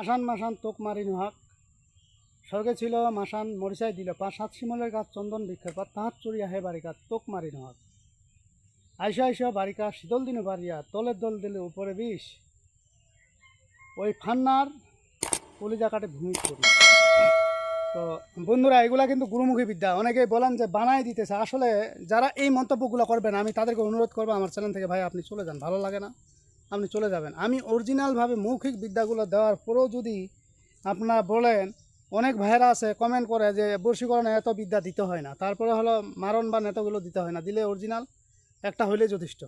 আসান মাসান তোক মারি নোহাক। স্বর্গে ছিল মাসান, মরিচাই দিল। পা সাত শিমলের গাছ চন্দন বৃক্ষের পর তাহাত চড়িয়া হে বারিকা তোক মারি নোহাক। আইসা আইসা বারিকা শীতল দিনে বাড়িয়া তলের দল দিলে উপরে বিষ। ওই ফান্নার কলিজা কাটে ভূমি করি তো বন্ধুরা, এগুলা কিন্তু গুরুমুখী বিদ্যা। অনেকেই বলেন যে বানাই দিতেছে। আসলে যারা এই মন্তব্যগুলো করবেন আমি তাদেরকে অনুরোধ করব আমার চ্যানেল থেকে, ভাই, আপনি চলে যান। ভালো লাগে না। আপনি চলে যাবেন। আমি অরিজিনালভাবে মৌখিক বিদ্যাগুলো দেওয়ার পরেও যদি আপনারা বলেন, অনেক ভাইয়েরা আছে কমেন্ট করে যে বর্ষীকরণে এত বিদ্যা দিতে হয় না। তারপরে হলো মারণ বা নেতাগুলো দিতে হয় না। দিলে অরিজিনাল একটা হইলে যথেষ্ট।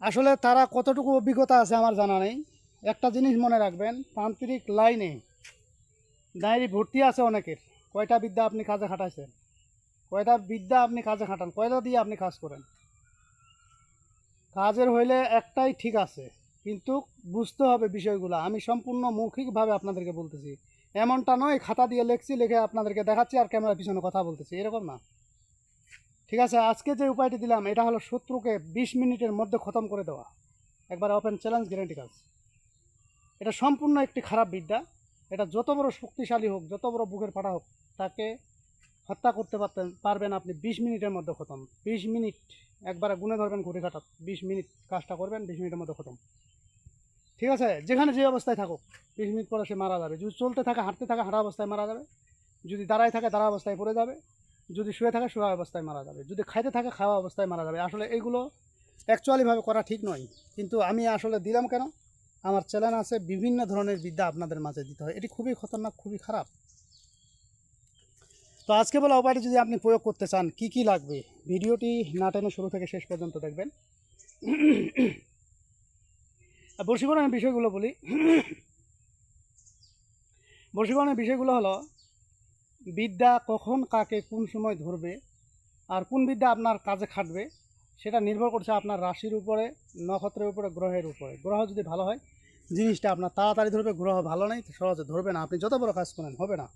আসলে তারা কতটুকু অভিজ্ঞতা আছে আমার জানা নেই। একটা জিনিস মনে রাখবেন, তান্ত্রিক লাইনে ডায়েরি ভর্তি আছে অনেকের। কয়টা বিদ্যা আপনি কাজে খাটাইছেন? কয়টা বিদ্যা আপনি কাজে খাটান? কয়টা দিয়ে আপনি কাজ করেন? কাজের হইলে একটাই ঠিক আছে, কিন্তু বুঝতে হবে বিষয়গুলো। আমি সম্পূর্ণ মৌখিকভাবে আপনাদেরকে বলতেছি। এমনটা নয়, খাতা দিয়ে লেখছি, লিখে আপনাদেরকে দেখাচ্ছি আর ক্যামেরার পিছনে কথা বলতেছি। এরকম না। ঠিক আছে, আজকে যে উপায়টি দিলাম, এটা হলো শত্রুকে বিশ মিনিটের মধ্যে খতম করে দেওয়া। একবার ওপেন চ্যালেঞ্জ, গ্যারেন্টি কাজ। এটা সম্পূর্ণ একটি খারাপ বিদ্যা। এটা যত বড় শক্তিশালী হোক, যত বড় বুকের পাটা হোক, তাকে হত্যা করতে পারতেন, পারবেন আপনি বিশ মিনিটের মধ্যে খতম। বিশ মিনিট একবারে গুনে ধরবেন, ঘুরে কাটাত বিশ মিনিট কাজটা করবেন, বিশ মিনিটের মধ্যে খতম। ঠিক আছে? যেখানে যে অবস্থায় থাকুক, বিশ মিনিট পরে সে মারা যাবে। যদি চলতে থাকে, হাঁটতে থাকে, হাঁটা অবস্থায় মারা যাবে। যদি দাঁড়ায় থাকে, দাঁড়া অবস্থায় পড়ে যাবে। যদি শুয়ে থাকে, শোয়া অবস্থায় মারা যাবে। যদি খাইতে থাকে, খাওয়া অবস্থায় মারা যাবে। আসলে এইগুলো অ্যাকচুয়ালিভাবে করা ঠিক নয়। কিন্তু আমি আসলে দিলাম কেন? আমার চ্যানেল আছে, বিভিন্ন ধরনের বিদ্যা আপনাদের মাঝে দিতে হয়। এটি খুবই খতরনাক, খুবই খারাপ। তো আজকে বলা উপায়টি যদি আপনি প্রয়োগ করতে চান, কি কি লাগবে? ভিডিওটি না টেনে শুরু থেকে শেষ পর্যন্ত দেখবেন। আর বশীকরণের বিষয়গুলো বলি। বশীকরণের বিষয়গুলো হলো, বিদ্যা কখন, কাকে, কোন সময় ধরবে, আর কোন বিদ্যা আপনার কাজে খাটবে, সেটা নির্ভর করছে আপনার রাশির উপরে, নক্ষত্রের উপরে, গ্রহের উপরে। গ্রহ যদি ভালো হয়, জিনিসটা আপনার তাড়াতাড়ি ধরবে, গ্রহ ভালো নেই, সহজে ধরবে না। আপনি যত বড় কাজ করেন, হবে না।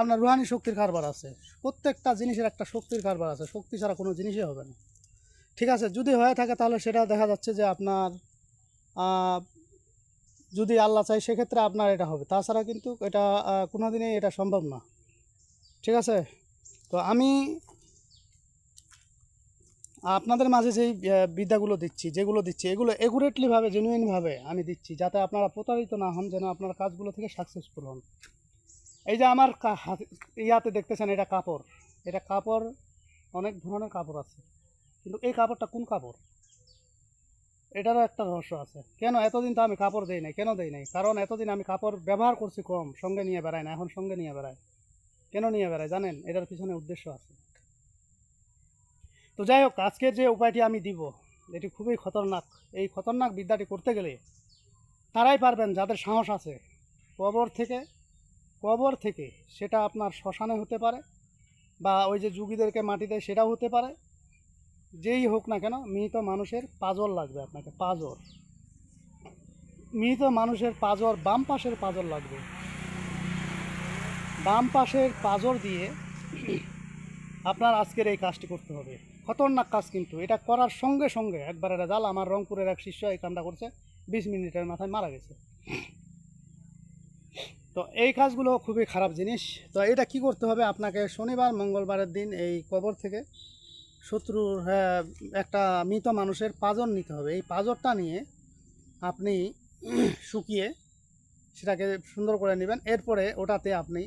আপনার রুহানি শক্তির কারবার আছে। প্রত্যেকটা জিনিসের একটা শক্তির কারবার আছে। শক্তি ছাড়া কোনো জিনিসই হবে না। ঠিক আছে, যদি হয়ে থাকে তাহলে সেটা দেখা যাচ্ছে যে আপনার যদি আল্লাহ চাই সেক্ষেত্রে আপনার এটা হবে। তাছাড়া কিন্তু এটা কোনো দিনই এটা সম্ভব না। ঠিক আছে? তো আমি আপনাদের মাঝে যেই বিদ্যাগুলো দিচ্ছি, যেগুলো দিচ্ছি, এগুলো একুরেটলিভাবে জেনুইনভাবে আমি দিচ্ছি, যাতে আপনারা প্রতারিত না হন, যেন আপনার কাজগুলো থেকে সাকসেসফুল হন। এই যে আমার ইয়াতে দেখতেছেন এটা কাপড়। এটা কাপড়, অনেক ধরনের কাপড় আছে। কিন্তু এই কাপড়টা কোন কাপড়? এটারও একটা রহস্য আছে। কেন এতদিন তো আমি কাপড় দেই নাই? কেন দেই নাই? কারণ এতদিন আমি কাপড় ব্যবহার করছি কম, সঙ্গে নিয়ে বেড়াই না, এখন সঙ্গে নিয়ে বেড়াই কেন নিয়ে বেড়াই জানেন? এটার পিছনে উদ্দেশ্য আছে। তো যাই হোক, আজকের যে উপায়টি আমি দিব, এটি খুবই খতরনাক। এই খতরনাক বিদ্যাটি করতে গেলে তারাই পারবেন যাদের সাহস আছে। কবর থেকে কবর থেকে সেটা আপনার শ্মশানে হতে পারে বা ওই যে যুগীদেরকে মাটি দেয় সেটাও হতে পারে। যেই হোক না কেন, মৃত মানুষের পাজর লাগবে আপনাকে, পাজর। মৃত মানুষের পাজর বাম পাশের পাজর লাগবে। বাম পাশের পাজর দিয়ে আপনার আজকের এই কাজটি করতে হবে। খতরনাক কাজ কিন্তু, এটা করার সঙ্গে সঙ্গে একবারে রেজাল্ট আমার রংপুরের এক শিষ্য এই কামটা করছে, বিশ মিনিটের মাথায় মারা গেছে। তো এই কাজগুলো খুবই খারাপ জিনিস। তো এটা কি করতে হবে? আপনাকে শনিবার মঙ্গলবারের দিন এই কবর থেকে শত্রুর হ্যাঁ, একটা মৃত মানুষের পাজর নিতে হবে। এই পাজরটা নিয়ে আপনি শুকিয়ে সেটাকে সুন্দর করে নেবেন। এরপরে ওটাতে আপনি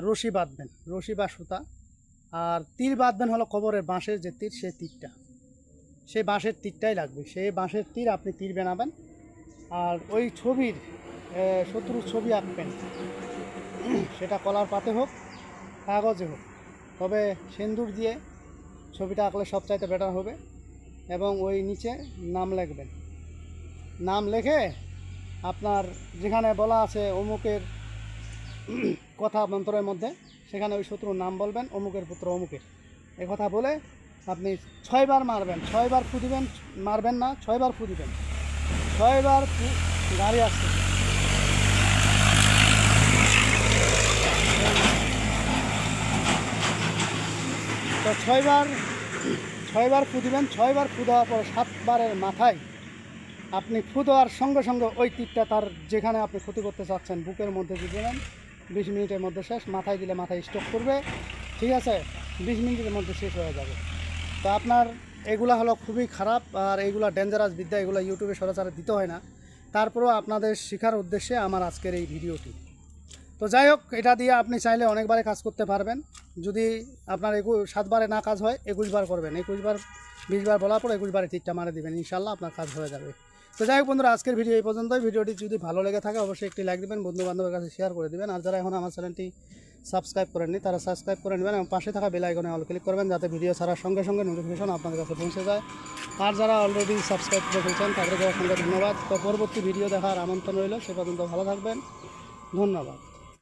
রশি বাঁধবেন। রশি বা সুতা। আর তীর বাঁধবেন হলো কবরের বাঁশের যে তীর সেই তীরটা। সেই বাঁশের তীরটাই লাগবে। সেই বাঁশের তীর আপনি তীর বানাবেন। আর ওই ছবির শত্রুর ছবি আঁকবেন। সেটা কলার পাতে হোক, কাগজে হোক। তবে সিন্দুর দিয়ে ছবিটা আঁকলে সবচাইতে বেটার হবে এবং ওই নিচে নাম লিখবেন। নাম লেখে আপনার যেখানে বলা আছে অমুকের কথা মন্ত্রের মধ্যে, সেখানে ওই শত্রুর নাম বলবেন, অমুকের পুত্র অমুকের। কথা বলে আপনি ছয়বার মারবেন, ছয়বার ফু দিবেন মারবেন না, ছয়বার ফু দিবেন ছয়বার গাড়ি আসছে। তো ছয়বার ছয়বার ফু দিবেন ছয়বার ফু দেওয়ার পর সাতবারের মাথায় আপনি ফু দেওয়ার সঙ্গে সঙ্গে ওই তীরটা তার যেখানে আপনি ক্ষতি করতে চাচ্ছেন, বুকের মধ্যে দেবেন। বিশ মিনিটের মধ্যে শেষ, মাথায় দিলে মাথায় স্টক করবে। ঠিক আছে? বিশ মিনিটের মধ্যে শেষ হয়ে যাবে। তো আপনার এগুলা হলো খুবই খারাপ আর এইগুলা ডেঞ্জারাস বিদ্যা, এগুলো ইউটিউবে সরাসরি দিতে হয় না। তারপরেও আপনাদের শেখার উদ্দেশ্যে আমার আজকের এই ভিডিওটি। তো যাই হোক, এটা দিয়ে আপনি চাইলে অনেকবারে কাজ করতে পারবেন। যদি আপনার একুশ, সাতবারে না কাজ হয় একুশ বার করবেন। একুশ বার বিশ বার বলার পর একুশ বারে তীরটা মারে দিবেন। ইনশাল্লাহ আপনার কাজ হয়ে যাবে। তো যাই হোক বন্ধুরা, আজকের ভিডিও এই পর্যন্তই। ভিডিওটি যদি ভালো লেগে থাকে, অবশ্যই একটি লাইক দিবেন বন্ধু বান্ধবের কাছে শেয়ার করে দিবেন। আর যারা এখন আমার চ্যানেলটি সাবস্ক্রাইব করেননি, তারা সাবস্ক্রাইব করে নেবেন এবং পাশে থাকা বেল আইকনে অল ক্লিক করবেন, যাতে ভিডিও ছাড়ার সঙ্গে সঙ্গে নোটিফিকেশন আপনাদের কাছে পৌঁছে যায়। আর যারা অলরেডি সাবস্ক্রাইব করে ফেলছেন, তাদেরকে অসংখ্য ধন্যবাদ। তো পরবর্তী ভিডিও দেখার আমন্ত্রণ রইল। সে পর্যন্ত ভালো থাকবেন। ধন্যবাদ।